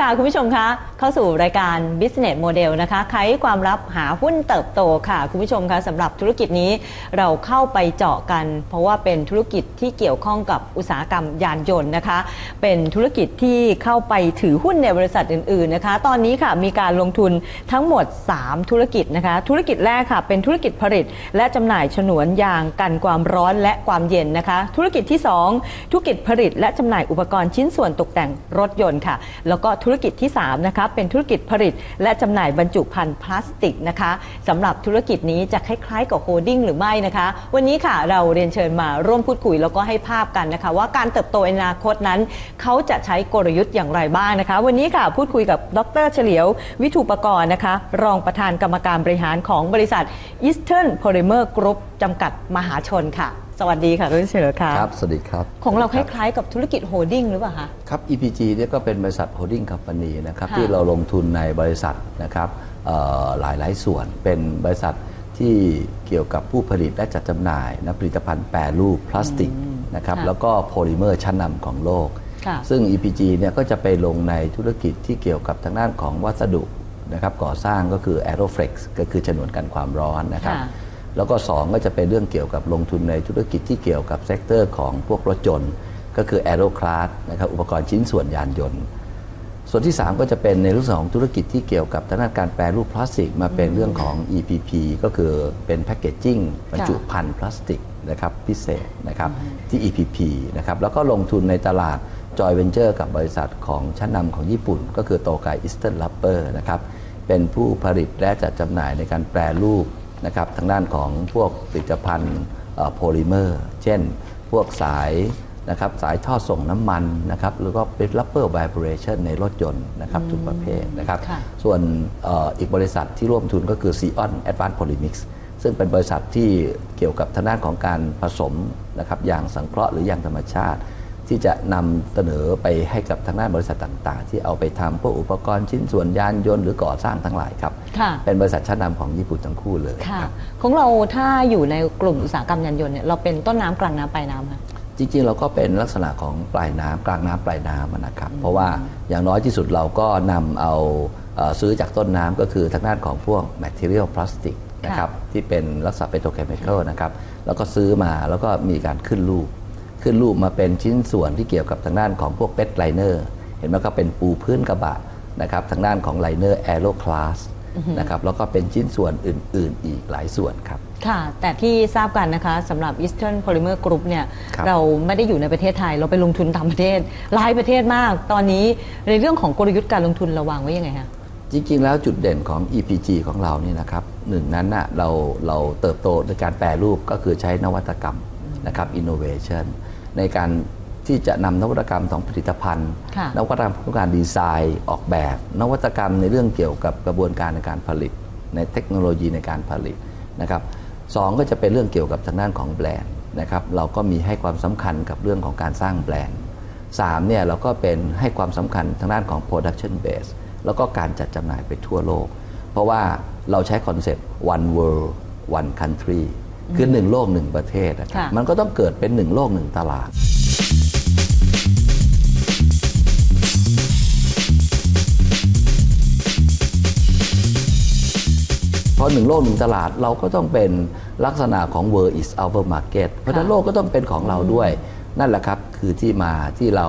ค่ะ คุณผู้ชมคะเข้าสู่รายการ Business Model นะคะไขความลับหาหุ้นเติบโตค่ะ คุณผู้ชมคะสำหรับธุรกิจนี้เราเข้าไปเจาะกัน เพราะว่าเป็นธุรกิจที่เกี่ยวข้องกับอุตสาหกรรมยานยนต์นะคะ เป็นธุรกิจที่เข้าไปถือหุ้นในบริษัทอื่นๆนะคะ ตอนนี้ค่ะมีการลงทุนทั้งหมด 3 ธุรกิจนะคะ ธุรกิจแรกค่ะ เป็นธุรกิจผลิต และจำหน่ายฉนวนยางกันความร้อนและความเย็นนะคะ ธุรกิจที่ 2 ธุรกิจผลิต และจำหน่ายอุปกรณ์ชิ้นส่วนตกแต่งรถยนต์ค่ะ แล้วก็ธุรกิจที่3นะคะเป็นธุรกิจผลิต และจำหน่ายบรรจุภัณฑ์พลาสติกนะคะสำหรับธุรกิจนี้จะคล้ายๆกับโฮดดิ้งหรือไม่นะคะ วันนี้ค่ะเราเรียนเชิญมาร่วมพูดคุยแล้วก็ให้ภาพกันนะคะ ว่าการเติบโตในอนาคตนั้น เขาจะใช้กลยุทธ์อย่างไรบ้างนะคะ วันนี้ค่ะพูดคุยกับดรเฉลียว วิทูปกรณ์นะคะ รองประธานกรรมการบริหารของบริษัท Eastern Polymer Group จำกัดมหาชนค่ะ สวัสดีค่ะคุณเฉลียวค่ะครับ สวัสดีครับ ของเราคบล้ายๆกับธุรกิจโฮดดิ้งหรือเปล่าคะครับ EPG เนี่ยก็เป็นบริษัทโฮลดิ้งคัม p านีนะครับค่ะที่เราลงทุนในบริษัทนะครับเอ่อหลายหลายๆส่วนเป็นบริษัทที่เกี่ยวกับผู้ผลิตและจัดจำหน่ายนะผลิตภัณฑ์แปรรูปพลาสติกนะครับค่ะแล้วก็โพลิเมอร์ชั้นนำของโลกค่ะซึ่ง EPG เนี่ยก็จะไปลงในธุรกิจที่เกี่ยวกับทางด้านของวัสดุนะครับก่อสร้างก็คือ Aeroflex ก็คือฉนวนกันความร้อนนะครับค่ะ แล้วก็ 2 ก็จะเป็นเรื่องเกี่ยวกับลงทุนในธุรกิจที่เกี่ยวกับเซกเตอร์ของพวกรถยนต์ ก็คือ Aeroclass นะครับอุปกรณ์ชิ้นส่วนยานยนต์ ส่วนที่ 3 ก็จะเป็นในเรื่องของธุรกิจที่เกี่ยวกับทางด้านการแปรรูปพลาสติกมาเป็นเรื่องของ EPP ก็คือเป็นแพ c เกจจิ้งบรรจุภัณฑ์พลาสติกนะครับพิเศษนะครับที่ EPP นะครับแล้วก็ลงทุนในตลาด Joy Venture กับบริษัทของชั้นนำของญี่ปุ่น ก็คือโตไก Eastern Rubber นะครับเป็นผู้ผลิตและจัดจำหน่ายในการแปรรูป นะครับทางด้านของพวกผลิตภัณฑ์โพลิเมอร์ เช่น พวกสายนะครับสายท่อส่งน้ำมันนะครับหรือก็เป็น rubber vibration ในรถยนต์นะครับทุกประเภทนะครับค่ะส่วนเอออีกบริษัทที่ร่วมทุนก็คือ c ีออน Advanced Polymix ซึ่งเป็นบริษัทที่เกี่ยวกับทางด้านของการผสมนะครับอย่างสังเคราะห์หรืออย่างธรรมชาติ ที่จะนำเสนอไปให้กับทางด้านบริษัทต่าง ๆ ที่เอาไปทำพวกอุปกรณ์ชิ้นส่วนยานยนต์หรือก่อสร้างทั้งหลายครับค่ะเป็นบริษัทชั้นนำของญี่ปุ่นทั้งคู่เลยค่ะครับของเราถ้าอยู่ในกลุ่มอุตสาหกรรมยานยนต์เนี่ยเราเป็นต้นน้ำกลางน้ำปลายน้ำค่ะจริง ๆ เราก็เป็นลักษณะของปลายน้ำกลางน้ำปลายน้ำนะครับ เพราะว่าอย่างน้อยที่สุดเราก็นำเอาเอ่อซื้อจากต้นน้ำก็คือทางด้านของพวก material plastic นะครับที่เป็นลักษณะเป็น petrochemical นะครับแล้วก็ซื้อมาแล้วก็มีการขึ้นรูป ขึ้นรูปมาเป็นชิ้นส่วนที่เกี่ยวกับทางด้านของพวกเป็ดไลเนอร์เห็นไหมก็เป็นปูพื้นกระบะนะครับทางด้านของไลเนอร์ Aero Class นะครับแล้วก็เป็นชิ้นส่วนอื่น ๆ อีกหลายส่วนครับ ค่ะ แต่ที่ทราบกันนะคะสำหรับ Eastern Polymer Group เนี่ยครับเราไม่ได้อยู่ในประเทศไทย เราไปลงทุนต่างประเทศหลายประเทศมาก ตอนนี้ในเรื่องของกลยุทธ์การลงทุนเราวางไว้ยังไงคะจริง ๆ แล้วจุดเด่นของ EPG ของเรานี่นะครับหนึ่งนั้นนะเราเราเติบโตในการแปรรูปก็คือใช้นวัตกรรมนะครับ innovation ในการที่จะนำนวัตกรรมของผลิตภัณฑ์ ค่ะนวัตกรรมของการดีไซน์ออกแบบ นวัตกรรมในเรื่องเกี่ยวกับกระบวนการในการผลิต ในเทคโนโลยีในการผลิตนะครับสองก็จะเป็นเรื่องเกี่ยวกับทางด้านของแบรนด์นะครับเราก็มีให้ความสำคัญกับเรื่องของการสร้างแบรนด์สามเนี่ยเราก็เป็นให้ความสำคัญทางด้านของ production base แล้วก็การจัดจำหน่ายไปทั่วโลก เพราะว่าเราใช้คอนเซ็ปต์ one world one country คือหนึ่งโลกหนึ่งประเทศนะครับค่ะมันก็ต้องเกิดเป็นหนึ่งโลกหนึ่งตลาดเพราะหนึ่งโลกหนึ่งตลาดเราก็ต้องเป็นลักษณะของ world is our market เพราะฉะนั้นโลกก็ต้องเป็นของเราด้วย นั่นแหละครับ คือที่มาที่เรา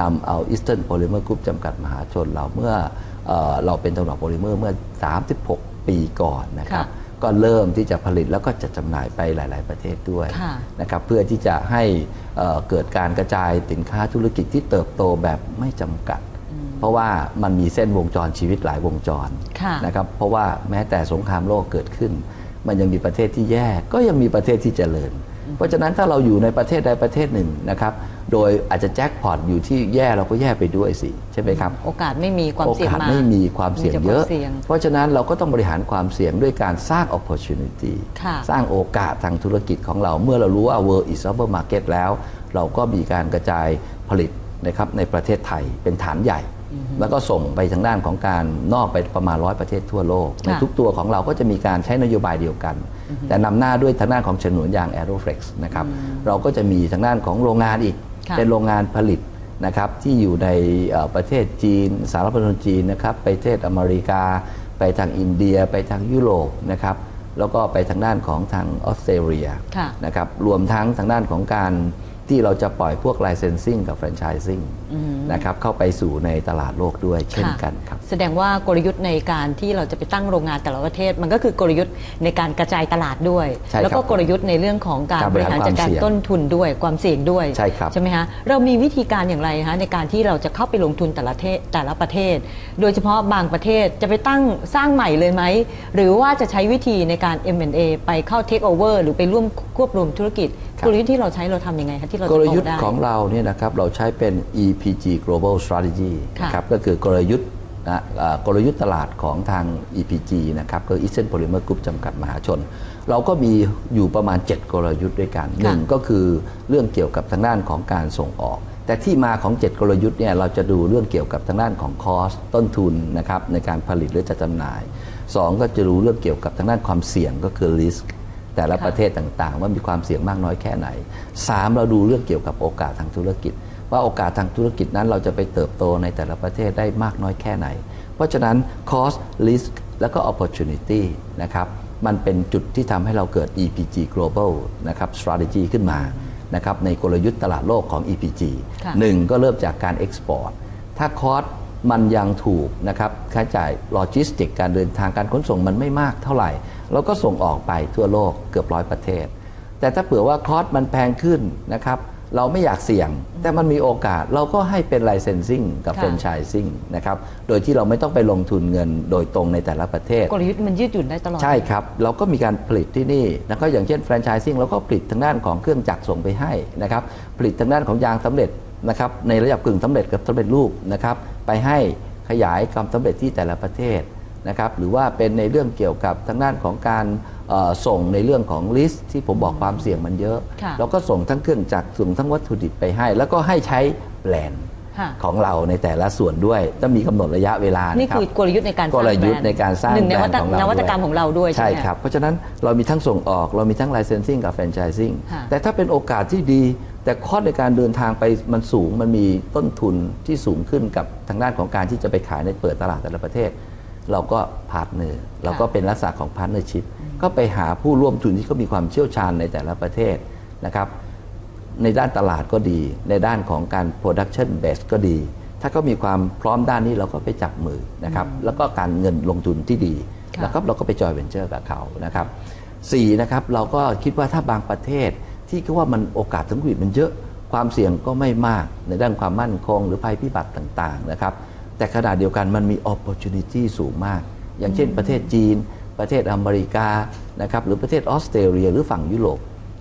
นำเอา Eastern Polymer Group จำกัดมหาชนเราเมื่อเออเราเป็นตำรวจโพลิเมอร์เมื่อ 36 ปีก่อนนะครับค่ะ ก็เริ่มที่จะผลิตแล้วก็จะจำหน่ายไปหลาย ๆ ประเทศด้วยค่ะนะครับเพื่อที่จะให้เอ่อเกิดการกระจายสินค้าธุรกิจที่เติบโตแบบไม่จำกัด เพราะว่ามันมีเส้นวงจรชีวิตหลายวงจรค่ะนะครับเพราะว่าแม้แต่สงครามโลกเกิดขึ้น มันยังมีประเทศที่แย่ก็ยังมีประเทศที่เจริญ เพราะฉะนั้นถ้าเราอยู่ในประเทศใดประเทศหนึ่งนะครับ โดยอาจจะแจ็คพอตอยู่ที่แย่เราก็แย่ไปด้วยสิใช่ไหมครับ โอกาสไม่มีความโอเสี่ยงกาสมาไม่มีความเสี่ยงเยอะมีแต่ความเสี่ยงเพราะฉะนั้นเราก็ต้องบริหารความเสี่ยงด้วยการสร้าง opportunity ค่ะสร้างโอกาสทางธุรกิจของเรา เมื่อเรารู้ว่า world is our market แล้ว เราก็มีการกระจายผลิตนะครับในประเทศไทยเป็นฐานใหญ่ แล้วก็ส่งไปทางด้านของการนอกไปประมาณร้อยประเทศทั่วโลก ในทุกตัวของเราก็จะมีการใช้นโยบายเดียวกัน แต่นำหน้าด้วยทางด้านของฉนวนยาง Aeroflex นะครับเราก็จะมีทางด้านของโรงงานอีกค่ะ เป็นโรงงานผลิตนะครับที่อยู่ในเอ่อประเทศจีนสหรัฐประชาชนจีนนะครับไปประเทศอเมริกา ไปทางอินเดีย ไปทางยุโรปนะครับแล้วก็ไปทางด้านของทางออสเตรเลียค่ะนะครับรวมทั้งทางด้านของการ ที่เราจะปล่อยพวก licensing กับ franchising นะครับเข้าไปสู่ในตลาดโลกด้วยเช่นกันครับ แสดงว่ากลยุทธ์ในการที่เราจะไปตั้งโรงงานแต่ละประเทศ มันก็คือกลยุทธ์ในการกระจายตลาดด้วยใช่ครับแล้วก็กลยุทธ์ในเรื่องของการการบบริริหารหารจัดการความเสี่ยงต้นทุนด้วยความเสี่ยงด้วยใช่ครับใช่ไหมคะเรามีวิธีการอย่างไรคะในการที่เราจะเข้าไปลงทุนแต่ละเทศแต่ละประเทศ โดยเฉพาะบางประเทศจะไปตั้งสร้างใหม่เลยไหมหรือว่าจะใช้วิธีในการ M&A ไปเข้า Take Over หรือไปร่วมควบรวมธุรกิจครับ กลยุทธ์ที่เราใช้เราทำยังไงคะที่เรากจะลโตยุทธ์ได้ของเราเนี่ยนะครับเราใช้เป็น EPG Global Strategy ค่ะนะครับก็คือกลยุทธ์นะอ่ากลยุทธ์ตลาดของทาง EPG นะครับก็ Eastern Polymer Group จำกัดมหาชน เราก็มีอยู่ประมาณ 7 กลยุทธ์ด้วยกันหนึ่งก็คือเรื่องเกี่ยวกับทางด้านของการส่งออก แต่ที่มาของ 7 กลยุทธ์เนี่ยเราจะดูเรื่องเกี่ยวกับทางด้านของคอสต้นทุนนะครับในการผลิตหรือจัดจำหน่ายสองก็จะรู้เรื่องเกี่ยวกับทางด้านความเสี่ยงก็คือ risk แต่ละค่ะประเทศต่างๆ ว่ามีความเสี่ยงมากน้อยแค่ไหน 3. เราดูเรื่องเกี่ยวกับโอกาสทางธุรกิจ ว่าโอกาสทางธุรกิจนั้นเราจะไปเติบโตในแต่ละประเทศได้มากน้อยแค่ไหน เพราะฉะนั้น cost risk แล้วก็ opportunity นะครับมันเป็นจุดที่ทำให้เราเกิด EPG Global นะครับ strategy ขึ้นมานะครับในกลยุทธ์ตลาดโลกของ EPG ค่ะหนึ่งก็เริ่มจากการ export ถ้าคอส มันยังถูกนะครับค่าใช้จ่ายโลจิสติก การเดินทางการขนส่งมันไม่มากเท่าไหร่เราก็ส่งออกไปทั่วโลกเกือบร้อยประเทศ แต่ถ้าเผื่อว่าคอสมันแพงขึ้นนะครับเราไม่อยากเสี่ยง แต่มันมีโอกาสเราก็ให้เป็น licensing กับค่ะ franchising นะครับ โดยที่เราไม่ต้องไปลงทุนเงินโดยตรงในแต่ละประเทศ กลยุทธ์มันยืดหยุ่นได้ตลอด ใช่ครับ เราก็มีการผลิตที่นี่แล้วก็อย่างเช่นแฟรนไชส์ซิ่งเราก็ผลิตทางด้านของเครื่องจักรส่งไปให้นะครับ ผลิตทางด้านของยางสำเร็จ นะครับในระดับกึ่งสำเร็จกับสำเร็จรูปนะครับไปให้ขยายความสำเร็จที่แต่ละประเทศนะครับหรือว่าเป็นในเรื่องเกี่ยวกับทางด้านของการเอ่อส่งในเรื่องของลิสต์ที่ผมบอกความเสี่ยงมันเยอะค่ะเราก็ส่งทั้งเครื่องจักรส่งทั้งวัตถุดิบไปให้ แล้วก็ให้ใช้แบรนด์ค่ะของเราในแต่ละส่วนด้วยต้องมีกำหนดระยะเวลานี่นะรับคือกลยุทธ์ในการสกร้างลยุทธ์แบรนด์ในการสร้างหนึ่งในแบรวันตด์ของเรานวัตกรรมของเราด้วยใช่ใช่ไหมครับ เพราะฉะนั้นเรามีทั้งส่งออกเรามีทั้ง licensing กับ franchising ค่ะแต่ถ้าเป็นโอกาสที่ดี แต่คอสในการเดินทางไปมันสูงมันมีต้นทุนที่สูงขึ้นกับทางด้านของการที่จะไปขายในเปิดตลาดแต่ละประเทศ เราก็พาร์ทเนอร์เราก็เป็นลักษณะของพาร์ทเนอร์ชิพก็ไปหาผู้ร่วมทุนที่เขามีความเชี่ยวชาญในแต่ละประเทศนะครับ ในด้านตลาดก็ดี ในด้านของการ production base ก็ดี ถ้าเขามีความพร้อมด้านนี้เราก็ไปจับมือนะครับ แล้วก็การเงินลงทุนที่ดีค่ะแล้วก็เราก็ไปจอยเวนเจอร์กับเขานะครับสี่นะครับเราก็คิดว่าถ้าบางประเทศ ที่คิดว่ามันโอกาสทางธุรกิจมันเยอะ ความเสี่ยงก็ไม่มากในด้านความมั่นคง หรือภัยพิบัติต่างๆนะครับแต่ขณะเดียวกันมันมี opportunity สูงมาก อย่างเช่นประเทศจีน ประเทศอเมริกานะครับหรือประเทศออสเตรเลีย หรือฝั่งยุโรป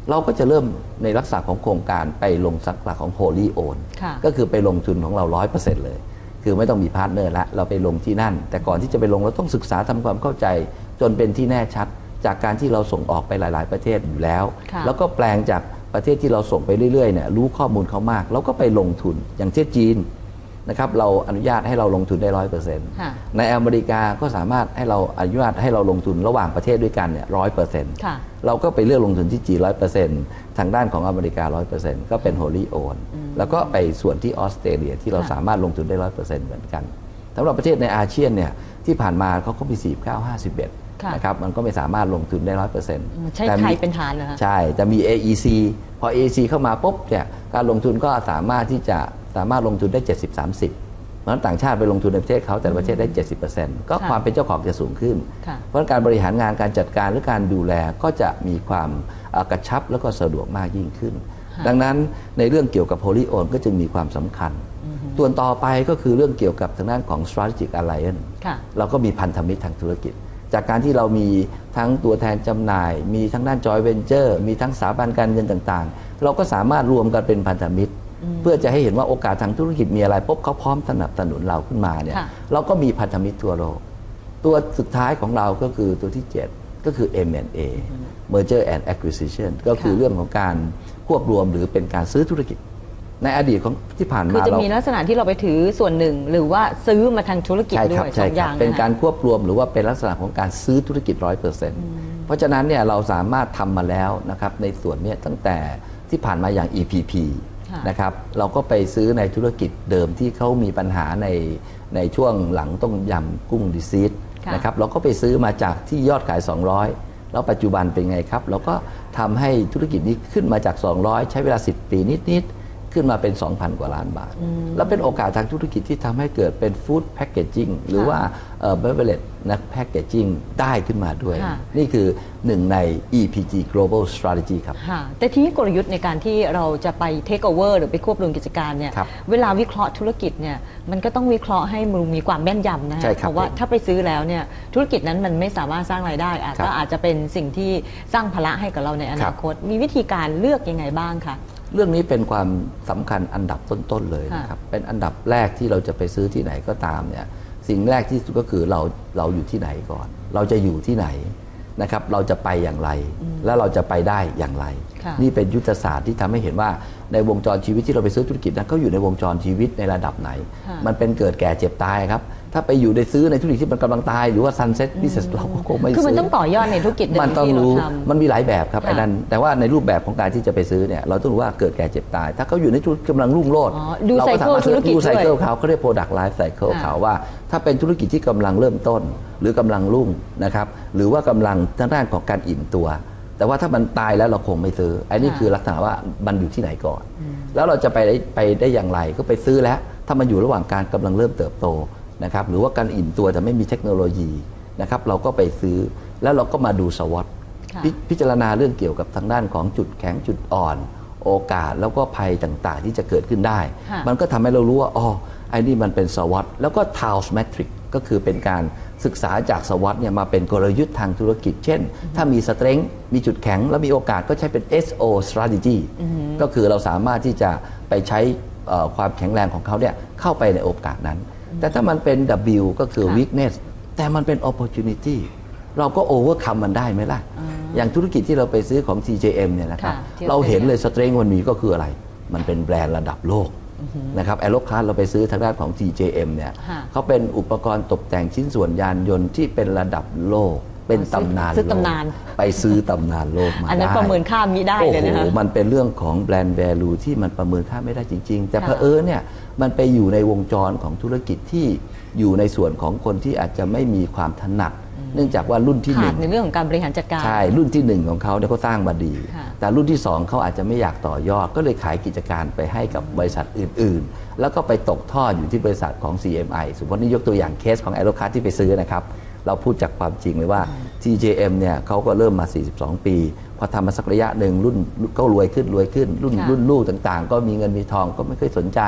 เราก็จะเริ่มในลักษณะของโครงการไปลงสักหลักของ wholly own ค่ะก็คือไปลงทุนของเรา 100%เลย คือไม่ต้องมีพาร์ทเนอร์ละเราไปลงที่นั่น แต่ก่อนที่จะไปลงเราต้องศึกษาทำความเข้าใจ จนเป็นที่แน่ชัด จากการที่เราส่งออกไปหลาย ๆ ประเทศอยู่แล้วค่ะแล้วก็แปลงจากประเทศที่เราส่งไปเรื่อยๆเนี่ยรู้ข้อมูลเขามากเราก็ไปลงทุนอย่างเช่นจีนนะครับเราอนุญาตให้เราลงทุนได้ร้อยเปอร์เซ็นต์ค่ะในอเมริกาก็สามารถให้เราอนุญาตให้เราลงทุนระหว่างประเทศด้วยกันเนี่ยร้อยเปอร์เซ็นต์ค่ะเราก็ไปเลือกลงทุนที่จีร้อยเปอร์เซ็นต์ทางด้านของอเมริการ้อยเปอร์เซ็นต์ก็เป็นโฮลี่โอนแล้วก็ไปส่วนที่ออสเตรเลียที่เราค่ะสามารถลงทุนได้ร้อยเปอร์เซ็นต์เหมือนกันสำหรับประเทศในอาเซียนเนี่ยที่ผ่านมาเขาก็มี4 9 51ค่ะ นะครับมันก็ไม่สามารถลงทุนได้ร้อยเปอร์เซ็นต์อืมใช้ไทยเป็นฐานเหรอคะใช่แต่มี AEC พอ AEC เข้ามาปุ๊บเนี่ยการลงทุนก็สามารถที่จะสามารถลงทุนได้ 70 30เพราะฉะนั้นต่างชาติไปลงทุนในประเทศเขาแต่ละประเทศได้ 70%ก็ค่ะความเป็นเจ้าของจะสูงขึ้นค่ะเพราะฉะนั้นการบริหารงานการจัดการหรือการดูแลก็จะมีความเอ่อกระชับแล้วก็สะดวกมากยิ่งขึ้น ดังนั้นในเรื่องเกี่ยวกับ Holy Own ก็จึงมีความสำคัญส่วนต่อไปก็คือเรื่องเกี่ยวกับทางด้านของ strategic alliance ค่ะเราก็มีพันธมิตรทางธุรกิจ จากการที่เรามีทั้งตัวแทนจำหน่าย มีทั้งด้านจอยเวนเจอร์ มีทั้งสถาบันการเงินต่างๆ เราก็สามารถรวมกันเป็นพันธมิตร เพื่อจะให้เห็นว่าโอกาสทางธุรกิจมีอะไรปุ๊บเขาพร้อมสนับสนุนเราขึ้นมาเนี่ยค่ะเราก็มีพันธมิตรทั่วโลก ตัวสุดท้ายของเราก็คือตัวที่ 7 ก็คือ M&A Merger and Acquisition ก็คือค่ะเรื่องของการควบรวมหรือเป็นการซื้อธุรกิจ ในอดีตของที่ผ่านคือมาจะเรามีลักษณะที่เราไปถือส่วนหนึ่ง หรือว่าซื้อมาทางธุรกิจใช่ด้ครับวยสใช่องคอรับย่างเป็นนะการคะควบรวมหรือว่าเป็นลักษณะของการซื้อธุรกิจร้อยเปอร์เซ็นต์เพราะฉะนั้นเนี่ยเราสามารถทำมาแล้วนะครับในส่วนเนี้ตั้งแต่ที่ผ่านมาอย่าง EPP ค่ะนะครับเราก็ไปซื้อในธุรกิจเดิมที่เขามีปัญหาในในช่วงหลังต้มยำกุ้งดิซีดค่ะนะครับเราก็ไปซื้อมาจากที่ยอดขาย 200 แล้วปัจจุบันเป็นไงครับ เราก็ทำให้ธุรกิจนี้ขึ้นมาจาก 200 ใช้เวลา 10 ปีนิดๆ ขึ้นมาเป็น 2,000 กว่าล้านบาท แล้วเป็นโอกาสทางธุรกิจที่ทำให้เกิดเป็นฟู้ดแพ c เกจจิ้งหรือว่าเบเวอร์เลตนะแพ c เกจจิ้งได้ขึ้นมาด้วย ค่ะ นี่คือหนึ่งใน EPG Global Strategy ครับ ค่ะ แต่ทีนี้กลยุทธ์ในการที่เราจะไปเทคโอเวอร์หรือไปควบรวมกิจการเนี่ย ครับเวลาวิเคราะห์ธุรกิจเนี่ย มันก็ต้องวิเคราะห์ให้มันมีความแม่นยำนะฮะใช่ครับเพราะว่าผมถ้าไปซื้อแล้วเนี่ย ธุรกิจนั้นมันไม่สามารถสร้างรายได้อาจครับก็อาจจะเป็นสิ่งที่สร้างภาระให้กับเราในอนาคต มีวิธีการเลือกยังไงบ้างคะ เรื่องนี้เป็นความสำคัญอันดับต้นๆเลยนะครับ เป็นอันดับแรกที่เราจะไปซื้อที่ไหนก็ตามเนี่ยสิ่งแรกที่สุดก็คือเราเราอยู่ที่ไหนก่อน เราจะอยู่ที่ไหนนะครับ เราจะไปอย่างไร และเราจะไปได้อย่างไรค่ะนี่เป็นยุทธศาสตร์ที่ทำให้เห็นว่าในวงจรชีวิตที่เราไปซื้อธุรกิจนั้นเขาอยู่ในวงจรชีวิตในระดับไหนค่ะมันเป็นเกิดแก่เจ็บตายครับ ถ้าไปอยู่ในซื้อในธุรกิจที่มันกำลังตายหรือว่า sunset business เราก็คงไม่ซื้คือมันต้องต่อยอดในธุรกิจเดิมัมนต้องที่เรารู้ทำมันมีหลายแบบครับค่ะไอ้นั่นแต่ว่าในรูปแบบของการที่จะไปซื้อเนี่ยเราต้องรู้ว่าเกิดแก่เจ็บตาย ถ้าเขาอยู่ในธุรกิจกำลังรุ่งโรจน์อ๋อดูเราก็สามารถไซเคิลธุรกิจดูไซเคิลด้วยเขาเขาเรียก product life cycle ค่ะเขาว่า ถ้าเป็นธุรกิจที่กำลังเริ่มต้น หรือกำลังรุ่งนะครับหรือว่ากำลังทางด้านของการอิ่มตัวแต่ว่าถ้ามันตายแล้วเราคงไม่ซื้อไอ้นี่ค่ะคือลักษณะว่ามันอยู่ที่ไหนก่อน แล้วเราจะไปได้ไปได้อย่างไรก็ไปซื้อแล้ว ถ้ามันอยู่ระหว่างการกำลังเริ่มเติบโต นะครับหรือว่าการอิ่มตัวแต่ไม่มีเทคโนโลยีนะครับเราก็ไปซื้อแล้วเราก็มาดูสวอตค่ะพิพิจารณาเรื่องเกี่ยวกับทางด้านของจุดแข็งจุดอ่อน โอกาสแล้วก็ภัยต่างๆ ที่จะเกิดขึ้นได้ค่ะมันก็ทำให้เรารู้ว่าอ๋อไอ้นี่มันเป็นสวอตแล้วก็ t าวส์แมทริกก็คือเป็นการศึกษาจากสวอตเนี่ยมาเป็นกลยุทธ์ทางธุรกิจ เช่น ถ้ามีสเตร n g มีจุดแข็ง แล้วมีโอกาสก็ใช้เป็น SO strategy ก็คือเราสามารถที่จะไปใช้เอ่อความแข็งแรงของเขาเนี่ยเข้าไปในโอกาสนั้น แต่ถ้ามันเป็น W ก็คือค่ะ weakness แต่มันเป็น opportunity เราก็ overcome มันได้ไหมล่ะ อย่างธุรกิจที่เราไปซื้อของ TJM เนี่ยนะครับค่ะที่เราเห็นเราไปเลยสเตร n g มันมีก็คืออะไร มันเป็นแบรนด์ระดับโลกนะครับแอโรคลาสเราไปซื้อทางด้านของ TJM เนี่ยค่ะเขาเป็นอุปกรณ์ตกแต่งชิ้นส่วนยานยนต์ที่เป็นระดับโลก เป็นตำนานซื้อโลกตำนาน ไปซื้อตำนานโลกมาอันนั้นได้ประเมินค่ามิได้โอ้เลยโหนะคะมันเป็นเรื่องของแบรนด์ value ที่มันประเมินค่าไม่ได้จริง ๆ แต่ค่ะเผอิญเนี่ยมันไปอยู่ในวงจรของธุรกิจที่อยู่ในส่วนของคนที่อาจจะไม่มีความถนัด เนื่องจากว่ารุ่นที่หขานึ่ดงในเรื่องของการบริหารจัดการใช่รุ่นที่หนึ่งของเขาเนี่ยเขาสร้างมาดีค่ะแต่รุ่นที่สองเขาอาจจะไม่อยากต่อยอด ก็เลยขายกิจการไปให้กับบริษัทอื่น ๆ แล้วก็ไปตกทอดอยู่ที่บริษัทของ CMI สมมตินี่ยกตัวอย่างเคสของ a e r o c a r ที่ไปซื้อนะครับ เราพูดจากความจริงเลยว่า TJM เนี่ยเขาก็เริ่มมา 42 ปี พอทำมาสักระยะหนึ่งรุ่นก็รวยขึ้นรวยขึ้น รุ่นค่ะรุ่นลูกต่างๆ ก็มีเงินมีทองก็ไม่เคยสนใจ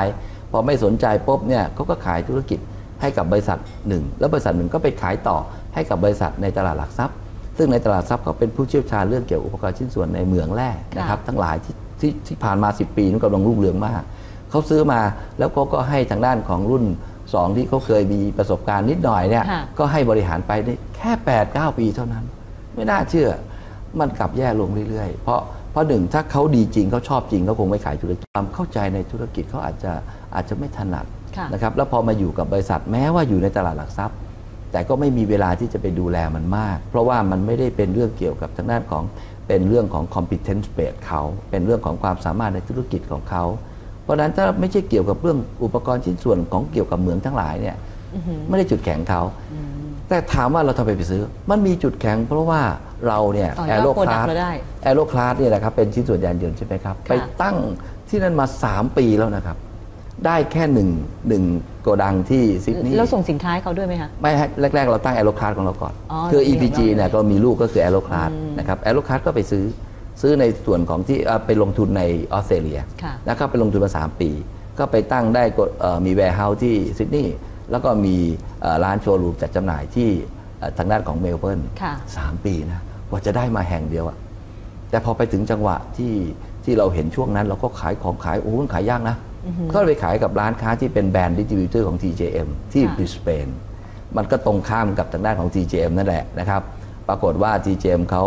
พอไม่สนใจปุ๊บเนี่ยเขาก็ขายธุรกิจให้กับบริษัทหนึ่งแล้วบริษัทหนึ่งก็ไปขายต่อให้กับบริษัทในตลาดหลักทรัพย์ ซึ่งในตลาดทรัพย์เขาเป็นผู้เชี่ยวชาญเรื่องเกี่ยวกับอุปกรณ์ชิ้นส่วนในเมืองแร่นะครับทั้งหลายที่ที่ที่ผ่านมา 10 ปีนั้นกำลังรุ่งเรืองมากเขาซื้อมาแล้วเขาก็ให้ทางด้านของรุ่น 2 ที่เขาเคยมีประสบการณ์นิดหน่อยเนี่ยค่ะ ก็ให้บริหารไปได้แค่8 9 ปีเท่านั้น ไม่น่าเชื่อ มันกลับแย่ลงเรื่อยๆ เพราะเพราะหนึ่งถ้าเขาดีจริงเขาชอบจริงเขาคงไม่ขายธุรกิจความเข้าใจในธุรกิจเขาอาจจะอาจจะไม่ถนัดค่ะ นะครับแล้วพอมาอยู่กับบริษัทแม้ว่าอยู่ในตลาดหลักทรัพย์ แต่ก็ไม่มีเวลาที่จะไปดูแลมันมาก เพราะว่ามันไม่ได้เป็นเรื่องเกี่ยวกับทางด้านของเป็นเรื่องของ competence base เขา เป็นเรื่องของความสามารถในธุรกิจของเขา เพราะฉะนั้นถ้าไม่ใช่เกี่ยวกับเรื่องอุปกรณ์ชิ้นส่วนของเกี่ยวกับเหมืองทั้งหลายเนี่ยไม่ได้จุดแข็งเขา แต่ถามว่าเราทำไมไปซื้อ มันมีจุดแข็งเพราะว่าเราเนี่ยต่อยอดแอโรค product ลาสเราได้แอโรคลาสเนี่ยนะครับเป็นชิ้นส่วนยานยนต์ใช่ไหมครับค่ะไปตั้งที่นั่นมา 3 ปีแล้วนะครับ ได้แค่หนึ่งหนึ่งโกดังที่ซิดนีย์แล้วส่งสินค้าให้เขาด้วยไหมคะ ไม่ฮะแรก ๆ เราตั้งแอโรคลาสของเราก่อนอ๋อคือเรามี EPG ของเราเนี่ยก็มีลูกก็คือแอโรคลาสนะครับแอโรคลาสก็ไปซื้อ ซื้อในส่วนของที่เอ่อไปลงทุนในออสเตรเลียค่ะแล้วก็ไปลงทุนมา 3 ปี ก็ไปตั้งได้กฎเอ่อมีแวร์เฮาส์ที่ซิดนีย์แล้วก็มีเอ่อร้านโชว์รูมจัดจำหน่ายที่เอ่อทางด้านของเมลเบิร์นค่ะสามปีนะกว่าจะได้มาแห่งเดียวอะแต่พอไปถึงจังหวะที่ที่เราเห็นช่วงนั้น เราก็ขายของขายโอ้โหมันขายยากนะ ก็ไปขายกับร้านค้าที่เป็นแบรนด์ดิสติบิวเตอร์ของ TJM ที่ค่ะบริสเบนมันก็ตรงข้ามกับทางด้านของ TJM นั่นแหละนะครับ ปรากฏว่า TJM เขา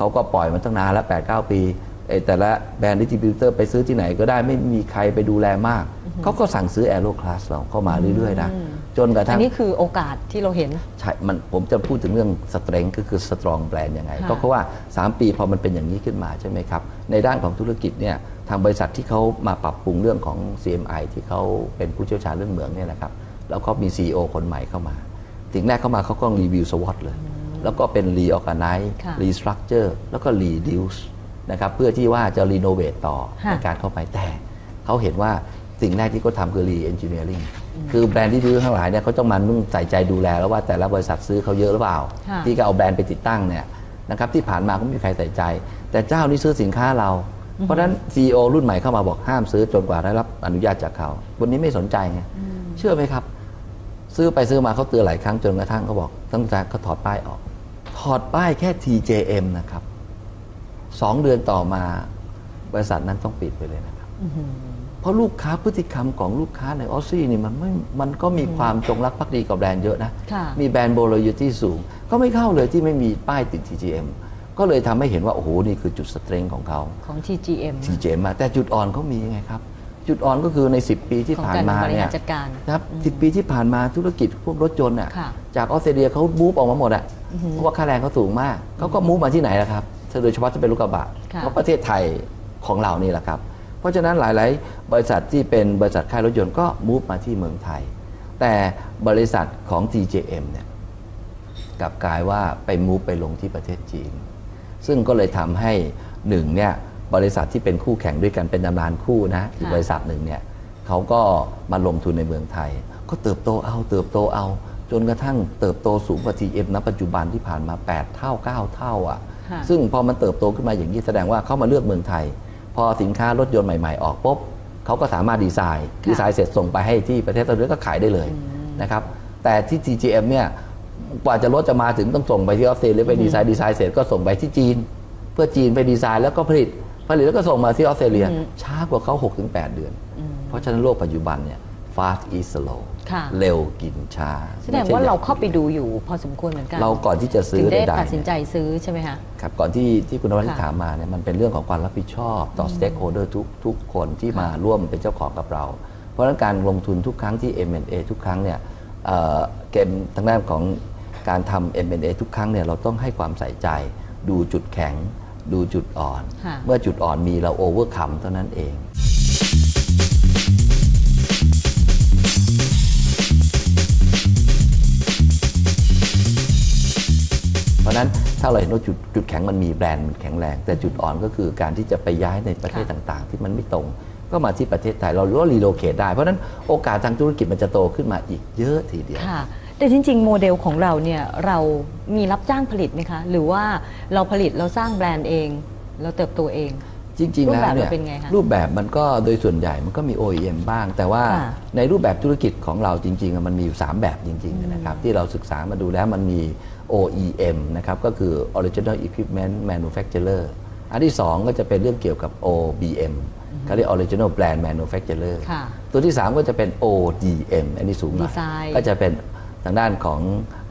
เขาก็ปล่อยมันตั้งนานแล้ว8-9ปีไอ้แต่ละแบรนด์ดิสติบิวเตอร์ไปซื้อที่ไหนก็ได้ไม่มีใครไปดูแลมาก เขาก็สั่งซื้อแอโรคลาสเราเข้ามาเรื่อยๆนะจนกระอัทั่นงนี้คือโอกาสที่เราเห็นใช่มันผมจะพูดถึงเรื่องสเตรงก็คือสตรองแบรนด์ยังไงค่ะก็เพราะว่า 3 ปีพอมันเป็นอย่างนี้ขึ้นมาใช่ไหมครับ ในด้านของธุรกิจเนี่ยทางบริษัทที่เขามาปรับปรุงเรื่องของ CMI ที่เขาเป็นผู้เชี่ยวชาญเรื่องเหมืองเนี่ยนะครับแล้วก็มี CEO คนใหม่เข้ามาสิ่งแรกเข้ามาเขาก็รีวิวสวอตเลย แล้วก็เป็น reorganize ค่ะ restructure แล้วก็ reduce นะครับเพื่อที่ว่าจะ renovate ต่อค่ะ ในการเข้าไปแต่ เขาเห็นว่าสิ่งแรกที่เขาทำคือ re-engineering คือแบรนด์ที่ซื้อทั้งหลายเนี่ยเขาต้องมานุ่งใส่ใจดูแลแล้วว่าแต่ละบริษัทซื้อเขาเยอะหรือเปล่า ค่ะ ที่ก็เอาแบรนด์ไปติดตั้งเนี่ยนะครับที่ผ่านมาก็ไม่มีใครใส่ใจ แต่เจ้านี้ซื้อสินค้าเรา เพราะฉะนั้น CEO รุ่นใหม่เข้ามาบอกห้ามซื้อจนกว่าได้รับอนุญาตจากเขาวันนี้ไม่สนใจไง เชื่อไหมครับ ซื้อไปซื้อมาเขาเตือนหลายครั้งจนกระทั่งเขาบอกตั้งแต่เขาถอดป้ายออก ถอดป้ายแค่ TJM นะครับสองเดือนต่อมาบริษัทนั้นต้องปิดไปเลยนะครับ เพราะลูกค้าพฤติกรรมของลูกค้าในออสซี่นี่มันไม่มันก็มีความจงรักภักดีกับแบรนด์เยอะนะค่ะมีแบรนด์โบโลยูที่สูง ก็ไม่เข้าเลยที่ไม่มีป้ายติด TGM ก็เลยทำให้เห็นว่า โอ้โห นี่คือจุดสเตรงของเขาของ TGM TGM มาแต่จุดอ่อนเขามีไงครับ จุดอ่อนก็คือใน 10 ปีที่ของผ่านการมาบริเนี่หายรจัดการครับ10ปีที่ผ่านมาธุรกิจพวกรถยนต์อะค่ะจากออสเตรเลียเขาบู๊ออกมาหมดอะ เพราะว่าค่าแรงเขาสูงมากเขาก็มูฟมาที่ไหนล่ะครับโดยเฉพาะจะเป็นลูกกระบะค่ะก็ประเทศไทยของเรานี่แหละครับ เพราะฉะนั้นหลายๆ บริษัทที่เป็นบริษัทค่ายรถยนต์ก็มูฟมาที่เมืองไทย แต่บริษัทของ TJM เนี่ยกลับกลายว่าไปมูฟไปลงที่ประเทศจีน ซึ่งก็เลยทำให้หนึ่งเนี่ยบริษัทที่เป็นคู่แข่งด้วยกันเป็นตำนานคู่นะอีกค่ะบริษัทหนึ่งเนี่ยเขาก็มาลงทุนในเมืองไทย ก็เติบโตเอาเติบโตเอา จนกระทั่งเติบโตสูงกว่า TM ณปัจจุบันที่ผ่านมา 8 เท่า 9 เท่าอะค่ะ ซึ่งพอมันเติบโตขึ้นมาอย่างนี้แสดงว่าเขามาเลือกเมืองไทย พอสินค้ารถยนต์ใหม่ๆ ออกปุ๊บเขาก็สามารถดีไซน์ค่ะดีไซน์เสร็จส่งไปให้ที่ประเทศตะวันตกก็ขายได้เลยนะครับแต่ที่ TGM เนี่ยกว่าจะรถจะมาถึงต้องส่งไปที่ออสเตรเลียไปดีไซน์ดีไซน์เสร็จก็ส่งไปที่จีน เพื่อจีนไปดีไซน์แล้วก็ผลิตผลิตแล้วก็ส่งมาที่ออสเตรเลียช้ากว่าเขา6-8 เดือน เพราะฉะนั้นโลกปัจจุบันเนี่ย fast is slow ค่ะ เร็วกินช้าแสดงว่าเราเข้าไปดูอยู่พอสมควรเหมือนกันเราก่อนที่จะซื้ถึองได้ใดตัดๆสินเนี่ยใจซื้อใช่ไหมคะ ครับก่อนที่ที่คุณนวัดค่ะถามมาเนี่ยมันเป็นเรื่องของความรับผิดชอบต่อสเต็กโฮเดอร์ทุกทุกคนที่มาร่วมเป็นเจ้าของกับเรา เพราะฉะนั้นการลงทุนทุกครั้งที่ M&A ทุกครั้งเนี่ยเอ่อเกมทางด้านของการทำ M&A ทุกครั้งเนี่ยเราต้องให้ความใส่ใจ ดูจุดแข็ง ดูจุดอ่อน ค่ะ เมื่อจุดอ่อนมีเราโอเวอร์คัมเท่านั้นเอง ราะฉะนั้นถ้าเราเห็นว่าจุดจุดแข็งมันมีแบรนด์มันแข็งแรง แต่จุดอ่อนก็คือการที่จะไปย้ายในประเทศค่ะต่างๆ ที่มันไม่ตรง ก็มาที่ประเทศไทยเรารู้ว่ารีโลเคทได้ เพราะฉะนั้นโอกาสทางธุรกิจมันจะโตขึ้นมาอีกเยอะทีเดียวค่ะแต่จริง ๆ โมเดลของเราเนี่ยเรามีรับจ้างผลิตไหมคะ หรือว่าเราผลิตเราสร้างแบรนด์เอง เราเติบโตเองจริง ๆ แล้วเนี่ยรูปแบบมันเป็นไงคะรูปแบบมันก็โดยส่วนใหญ่มันก็มี OEM บ้าง แต่ว่าค่ะในรูปแบบธุรกิจของเราจริงๆอะมันมีอยู่ 3 แบบจริง ๆ นะครับ ที่เราศึกษามาดูแล้วมันมี OEM นะครับก็คือ Original Equipment Manufacturer อันที่ 2 ก็จะเป็นเรื่องเกี่ยวกับ OBM เขาเรียก Original Brand Manufacturer ค่ะตัวที่ 3 ก็จะเป็น ODM อันนี้สูงหน่อย Design ก็จะเป็นทางด้านของ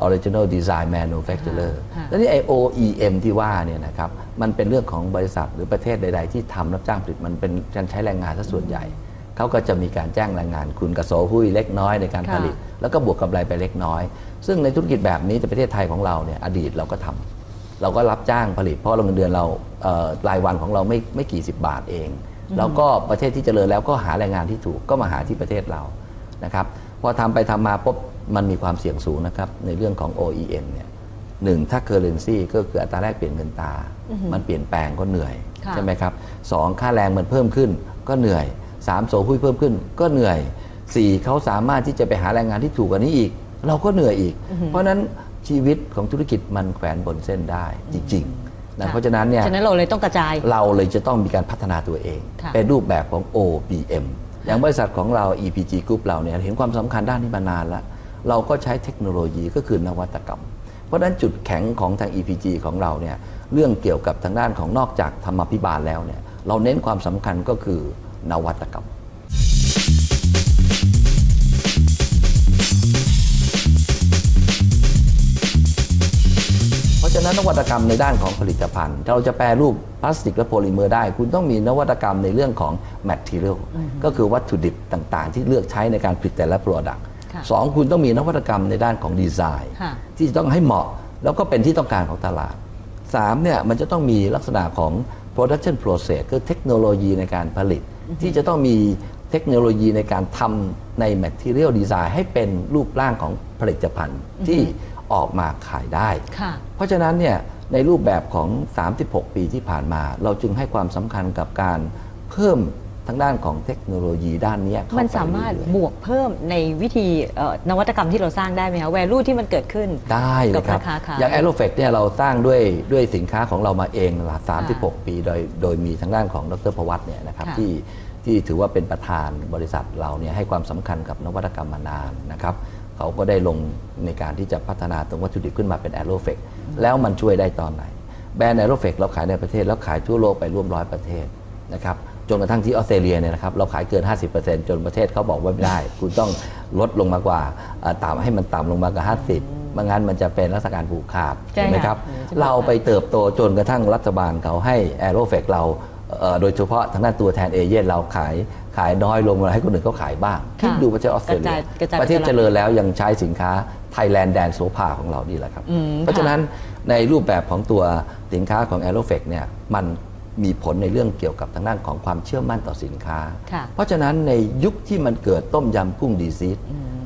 Original Design Manufacturer ค่ะแล้วนี่ไอ OEM ที่ว่าเนี่ยนะครับมันเป็นเรื่องของบริษัทหรือประเทศใด ๆ ที่ทำรับจ้างผลิตมันเป็นการใช้แรงงานซะส่วนใหญ่ เขาก็จะมีการแจ้งแรงงานคุณกระโสหุ้ยเล็กน้อยในการค่ะผลิต แล้วก็บวกกำไรไปเล็กน้อย ซึ่งในธุรกิจแบบนี้แต่ประเทศไทยของเราเนี่ยอดีตเราก็ทำเราก็รับจ้างผลิต เพราะเราเงินเดือนเราเอ่อรายวันของเราไม่ไม่กี่สิบบาทเอง แล้วก็ประเทศที่เจริญแล้วก็หาแรงงานที่ถูกก็มาหาที่ประเทศเรานะครับพอทำไปทำมาปุ๊บมันมีความเสี่ยงสูงนะครับในเรื่องของ OEM เนี่ยหนึ่งถ้า currency ก็คืออัตราแลกเปลี่ยนเงินตา มันเปลี่ยนแปลงก็เหนื่อยค่ะใช่ไหมครับสองค่าแรงมันเพิ่มขึ้นก็เหนื่อย สามโซหุ้ยเพิ่มขึ้นก็เหนื่อยสี่เขาสามารถที่จะไปหาแรงงานที่ถูกกว่านี้อีก เราก็เหนื่อยอีก เพราะฉะนั้นชีวิตของธุรกิจมันแขวนบนเส้นได้จริงๆนะค่ะเพราะฉะนั้นเนี่ยฉะนั้นเราเลยต้องกระจาย เราเลยจะต้องมีการพัฒนาตัวเองค่ะเป็นรูปแบบของ OBM อย่างบริษัทของเรา EPG Group เราเนี่ยเห็นความสำคัญด้านนี้มานานแล้ว เราก็ใช้เทคโนโลยีก็คือนวัตกรรม เพราะฉะนั้นจุดแข็งของทาง EPG ของเราเนี่ยเรื่องเกี่ยวกับทางด้านของนอกจากธรรมาภิบาลแล้วเนี่ยเราเน้นความสำคัญก็คือ นวัตกรรม เพราะราะฉะนั้นนวัตกรรมในด้านของผลิตภัณฑ์ถ้าเราจะแปรรูปพลาสติกและโพลิเมอร์ได้ คุณต้องมีนวัตกรรมในเรื่องของ material ก็คือวัตถุดิบต่างๆ ที่เลือกใช้ในการผลิตแต่ละ product ค่ะสองคุณต้องมีนวัตกรรมในด้านของดีไซน์ค่ะที่จะต้องให้เหมาะแล้วก็เป็นที่ต้องการของตลาดสามเนี่ยมันจะต้องมีลักษณะของ production process คือเทคโนโลยีในการผลิต ที่จะต้องมีเทคโนโลยีในการทำใน material design ให้เป็นรูปร่างของผลิตภัณฑ์ที่ออกมาขายได้ค่ะเพราะฉะนั้นเนี่ยในรูปแบบของ 36 ปีที่ผ่านมา เราจึงให้ความสำคัญกับการเพิ่ม ทางด้านของเทคโนโลยีด้านเนี้ยเข้าไปมันสามารถเอยๆบวกเพิ่มในวิธีเอ่อนวัตกรรมที่เราสร้างได้ไหมคะ value ที่มันเกิดขึ้น ได้เลกับยครับราคาขายอย่าง a e r o f e c เนี่ยเราสร้างด้วยด้วยสินค้าของเรามาเองหลาย36 ปีโดยโดยมีทางด้านของดรพวัตเนี่ยนะครับค่ะที่ที่ถือว่าเป็นประธานบริษัทเราเนี่ยให้ความสำคัญกับนวัตกรรมมานานนะครับเขาก็ได้ลงในการที่จะพัฒนาตรงวัตถุดิบขึ้นมาเป็น a e r o f e c แล้วมันช่วยได้ตอนไหน แบรนด์ a e r o f e c เราขายในประเทศแล้วขายทั่วโลกไปร่วมร้อยประเทศนะครับ จนกระทั่งที่ออสเตรเลียเนี่ยนะครับเราขายเกิน 50%จนประเทศเขาบอกว่าไม่ได้ คุณต้องลดลงมากว่าเอ่อต่ำให้มันต่ำลงมากว่า50ไม่งั้นมันจะเป็นลักษณะการผูกขาดใช่เห็นไหมค่ะครับอืมใช่เราไปเติบโตจนกระทั่งรัฐบาลเขาให้ a e r o f e c เราเอ่อโดยเฉพาะทางด้านตัวแทนเอเย่นเราขายขายน้อยลงมาให้คนอื่นเขาขายบ้างค่ะคิดดูประเทศออสเตรเลีกระจายยกระจายประเทศไปตลาดเจริญแล้วยังใช้สินค้าไทยแลนด์แดนโซภาของเรานี่แหละครับอืมเพราะฉะค่ะนั้นในรูปแบบของตัวสินค้าของ a e r o f e c เนี่ยมัน มีผลในเรื่องเกี่ยวกับทางด้านของความเชื่อมั่นต่อสินค้าค่ะเพราะฉะนั้นในยุคที่มันเกิดต้มยำกุ้งดีซีด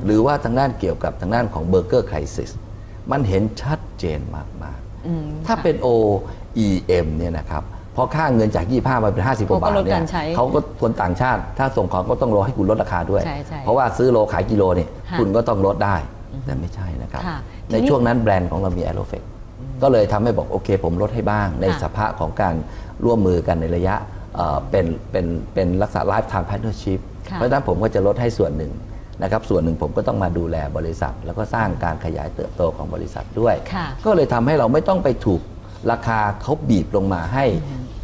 หรือว่าทางด้านเกี่ยวกับทางด้านของเบอร์เกอร์ไครซิสมันเห็นชัดเจนมากอืมๆถ้าเป็น OEM เนี่ยนะครับพอค่าเงินจาก 25มาเป็น 50กว่าบาทเขาก็ลดเนี่กายรใช้เขาก็คนต่างชาติ ถ้าส่งของก็ต้องรอให้คุณลดราคาด้วยใช่ใช่เพราะว่าซื้อโลขายกิโลเนี่ยค่ะคุณก็ต้องลดได้ แต่ไม่ใช่นะครับค่ะในทีนี้ช่วงนั้นแบรนด์ของเรามี a e r o f e c ก็เลยทำให้บอกโอเค ผมลดให้บ้างในค่ะสภาพของการ ร่วมมือกันในระยะเอ่อเป็นเป็นเป็นลักษณะ lifetime partnership ค่ะเพราะฉะนั้นผมก็จะลดให้ส่วนหนึ่งนะครับส่วนหนึ่งผมก็ต้องมาดูแลบริษัท แล้วก็สร้างการขยายเติบโตของบริษัทด้วยค่ะก็เลยทำให้เราไม่ต้องไปถูกราคาเขาบีบลงมาให้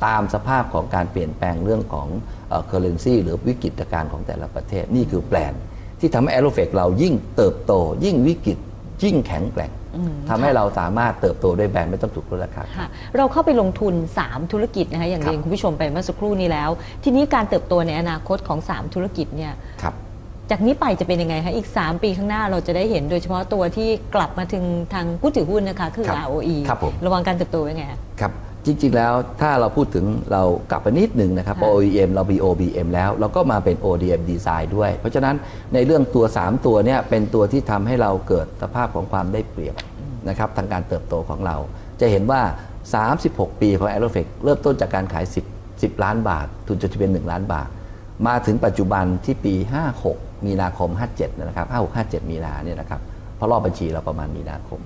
ตามสภาพของการเปลี่ยนแปลงเรื่องของเคอร์เรนซีหรือวิกฤตการณ์ของแต่ละประเทศนี่คือแปลนที่ทำให้ a e r o f e c เรายิ่งเติบโต ยิ่งวิกฤตยิ่งแข็งแกร่งอืม ทำให้เราสามารถเติบโตด้วยแบรนด์ไม่ต้องถูกลดราคา ค่ะเราเข้าไปลงทุน 3 ธุรกิจนะคะอย่างครับเรียนคุณผู้ชมไปเมื่อสักครู่นี้แล้ว ทีนี้การเติบโตในอนาคตของ 3 ธุรกิจเนี่ยครับ จากนี้ไปจะเป็นยังไงคะอีก 3 ปีข้างหน้าเราจะได้เห็นโดยเฉพาะตัวที่กลับมาถึงทางผู้ถือหุ้นนะคะคือ ครับ ROE ครับผม ระวังการเติบโตไว้ไงคะ ครับ จริง ๆ แล้วถ้าเราพูดถึงเรากลับไปนิดหนึ่งนะครับค่ะ OEM เรา BOBM แล้วเราก็มาเป็น ODM Design ด้วย เพราะฉะนั้นในเรื่องตัว 3 ตัวเนี่ยเป็นตัวที่ทำให้เราเกิดสภาพของความได้เปรียบนะครับทางการเติบโตของเรา จะเห็นว่า 36 ปีของ a e r o f e c เริ่มต้นจากการขาย 10 10 ล้านบาท ทุนจดทะเบียน1ล้านบาท มาถึงปัจจุบันที่ปี 56 มีนาคม 57 นะครับ 56 57 มีนาเนี่ยนะครับเพราะรอบบัญชีเราประมาณมีนาคม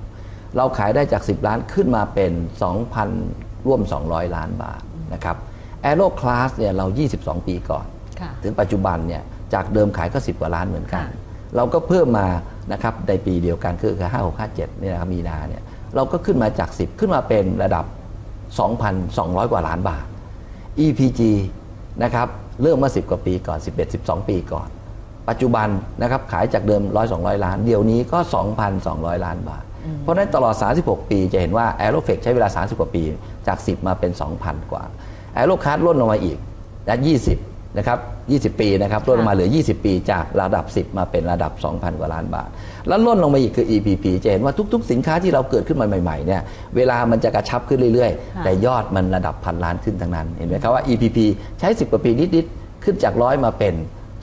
เราขายได้จาก 10 ล้านขึ้นมาเป็น 2,000 ร่วม 200 ล้านบาทนะครับแอโรคลาสเนี่ยเรา 22 ปีก่อนค่ะถึงปัจจุบันเนี่ยจากเดิมขายก็ 10 กว่าล้านเหมือนกันค่ะเราก็เพิ่มมานะครับในปีเดียวกันคือคือ56 57เนี่ยนะครับมีนาเนี่ยเราก็ขึ้นมาจาก 10 ขึ้นมาเป็นระดับ 2,200 กว่าล้านบาท EPG นะครับเริ่มมา 10 กว่าปีก่อน 11 12 ปีก่อน ปัจจุบันนะครับขายจากเดิม 100 200 ล้าน เดี๋ยวนี้ก็ 2,200 ล้านบาท เพราะฉะนั้นตลอด 36 ปีจะเห็นว่า a e r o f e c ใช้เวลา 30 กว่าปี จาก 10 มาเป็น 2,000 กว่า a e r o c a r d ลดลงมาอีกนะ20 นะครับ 20 ปีนะครับลดลงมาเหลือ 20 ปี จากระดับ 10 มาเป็นระดับ 2,000 กว่าล้านบาท แล้วลดลงมาอีกคือ EPP จะเห็นว่าทุก ๆ สินค้าที่เราเกิดขึ้นมาใหม่ๆเนี่ยเวลามันจะกระชับขึ้นเรื่อยค่ะๆแต่ยอดมันระดับพันล้านขึ้นทั้งนั้นเห็นไหมครับว่า EPP ใช้ 10 กว่าปีนิดๆขึ้นจากร้อยมาเป็น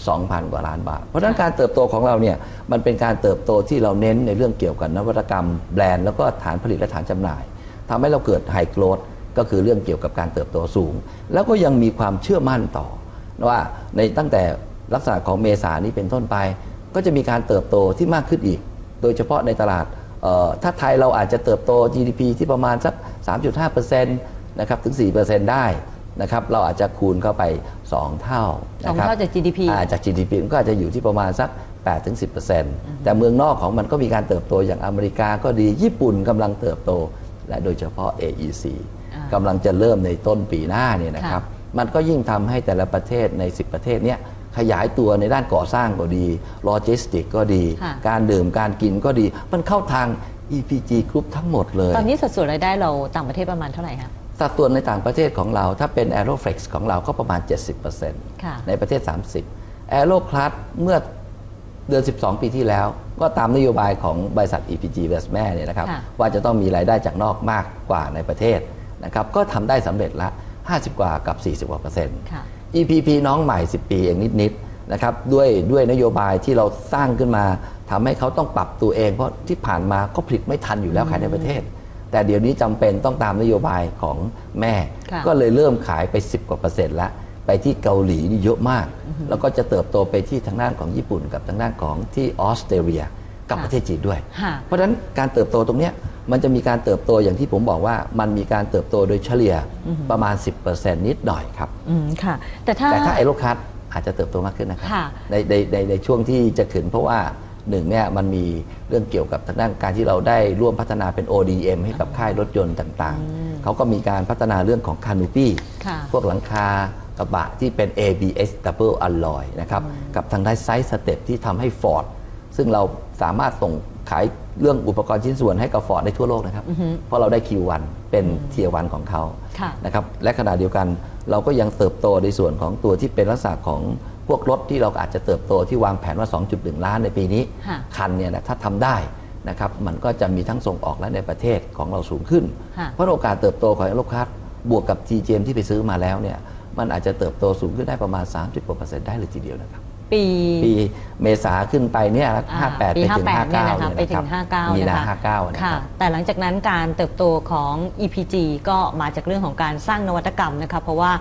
2,000 กว่าล้านบาท เพราะฉะนั้นการเติบโตของเราเนี่ยมันเป็นการเติบโตที่เราเน้นในเรื่องเกี่ยวกับนวัตกรรมแบรนด์แล้วก็ฐานผลิตและฐานจำหน่ายทำให้เราเกิดไฮโกรดก็คือเรื่องเกี่ยวกับการเติบโตสูง แล้วก็ยังมีความเชื่อมั่นต่อว่าในตั้งแต่ลักษณะของเมษานี้เป็นต้นไป ก็จะมีการเติบโตที่มากขึ้นอีก โดยเฉพาะในตลาดเอ่อถ้าไทยเราอาจจะเติบโต GDP ที่ประมาณสัก 3.5%นะครับถึง 4%ได้ นะครับเราอาจจะคูณเข้าไป 2 เท่าสองนะครับเท่าจาก GDP อ่าจาก GDP มันก็อาจจะอยู่ที่ประมาณสัก 8-10%แต่เมืองนอกของมันก็มีการเติบโตอย่างอเมริกาก็ดีญี่ปุ่นกำลังเติบโต และโดยเฉพาะ AEC อ่ากำลังจะเริ่มในต้นปีหน้าเนี่ยนะครับค่ะมันก็ยิ่งทำให้แต่ละประเทศใน 10 ประเทศเนี้ยขยายตัวในด้านก่อสร้างก็ดีโลจิสติกก็ดี ค่ะ การดื่มการกินก็ดี มันเข้าทาง EPG Group ทั้งหมดเลย ตอนนี้สัดส่วนรายได้เราต่างประเทศประมาณเท่าไหร่คะ สัดส่วนในต่างประเทศของเรา ถ้าเป็น Aeroflex ของเราก็ประมาณ 70%ค่ะในประเทศ 30 Aeroclad เมื่อเดือน 12 ปีที่แล้ว ก็ตามนโยบายของบริษัท EPG West แม่เนี่ยนะครับค่ะว่าจะต้องมีรายได้จากนอกมากกว่าในประเทศนะครับก็ทำได้สำเร็จละ 50 กว่ากับ 40 กว่าเปอร์เซ็นต์ค่ะ EPP น้องใหม่ 10 ปีเองนิดๆนะครับด้วยด้วยนโยบายที่เราสร้างขึ้นมาทำให้เขาต้องปรับตัวเอง เพราะที่ผ่านมาก็ผลิตไม่ทันอยู่แล้วขายในประเทศ แต่เดี๋ยวนี้จำเป็นต้องตามนโยบายของแม่ค่ะก็เลยเริ่มขายไป 10 กว่าเปอร์เซ็นต์ละไปที่เกาหลีนี่เยอะมาก แล้วก็จะเติบโตไปที่ทางด้านของญี่ปุ่น กับทางด้านของที่ออสเตรเลีย กับค่ะประเทศจีนด้วยค่ะเพราะฉะนั้นการเติบโตตรงเนี้ยมันจะมีการเติบโตอย่างที่ผมบอกว่ามันมีการเติบโตโดยเฉลี่ยประมาณ 10%นิดหน่อยครับอืมค่ะ แต่ถ้าแต่ถ้าไอโรคัสอาจจะเติบโตมากขึ้นนะครับค่ะในในในในช่วงที่จะขึ้นเพราะว่า หนึ่งเนี่ยมันมีเรื่องเกี่ยวกับทางด้านการที่เราได้ร่วมพัฒนาเป็น ODM ให้กับค่ายรถยนต์ต่างๆ เขาก็มีการพัฒนาเรื่องของคานูปี้ค่ะพวกหลังคากระบะที่เป็น ABS Double Alloy นะครับกับทางด้านไซส์สเต็ปที่ทำให้ Ford ซึ่งเราสามารถส่งขายเรื่องอุปกรณ์ชิ้นส่วนให้กับ Ford ได้ทั่วโลกนะครับ เพราะเราได้ Q1 เป็นเทียวันของเขาค่ะนะครับ และขณะเดียวกันเราก็ยังเติบโตในส่วนของตัวที่เป็นลักษณะของพ วกรถที่เราอาจจะเติบโตที่วางแผนว่า 2.1 ล้านในปีนี้ค่ะคันเนี่ยนะถ้าทำได้นะครับมันก็จะมีทั้งส่งออกและในประเทศของเราสูงขึ้นค่ะเพราะโอกาสเติบโตของลูกค้าบวกกับ TGM ที่ไปซื้อมาแล้วเนี่ยมันอาจจะเติบโตสูงขึ้นได้ประมาณ 30กว่าเปอร์เซ็นต์ได้เลยทีเดียวนะครับ ปี ปีเมษาขึ้นไปเนี่ยอ่า58ปีไปถึง58เนี่ย59นะคะเนี่ยไปถึนะงครับ59มีนะนาคะ59นะคค่ะ รับ แต่หลังจากนั้นการเติบโตของ EPG ก็มาจากเรื่องของการสร้างนวัตกรรมนะคะเพราะว่า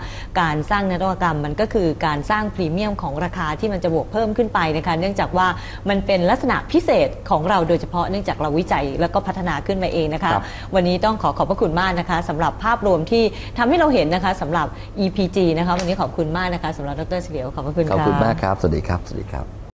การสร้างนวัตกรรมมันก็คือการสร้างพรีเมียมของราคาที่มันจะบวกเพิ่มขึ้นไปนะคะเนื่องจากว่ามันเป็นลักษณะพิเศษของเราโดยเฉพาะเนื่องจากเราวิจัยแล้วก็พัฒนาขึ้นมาเองนะคะ ครับ วันนี้ต้องขอขอบพระคุณมากนะคะสำหรับภาพรวมที่ทำให้เราเห็นนะคะสำหรับ EPG นะคะวันนี้ขอบคุณมากนะคะสำหรับดรเฉลียวขอบพระคุณขอบค่ะ คุณมากครับ สวัสดีครับ สวัสดีครับ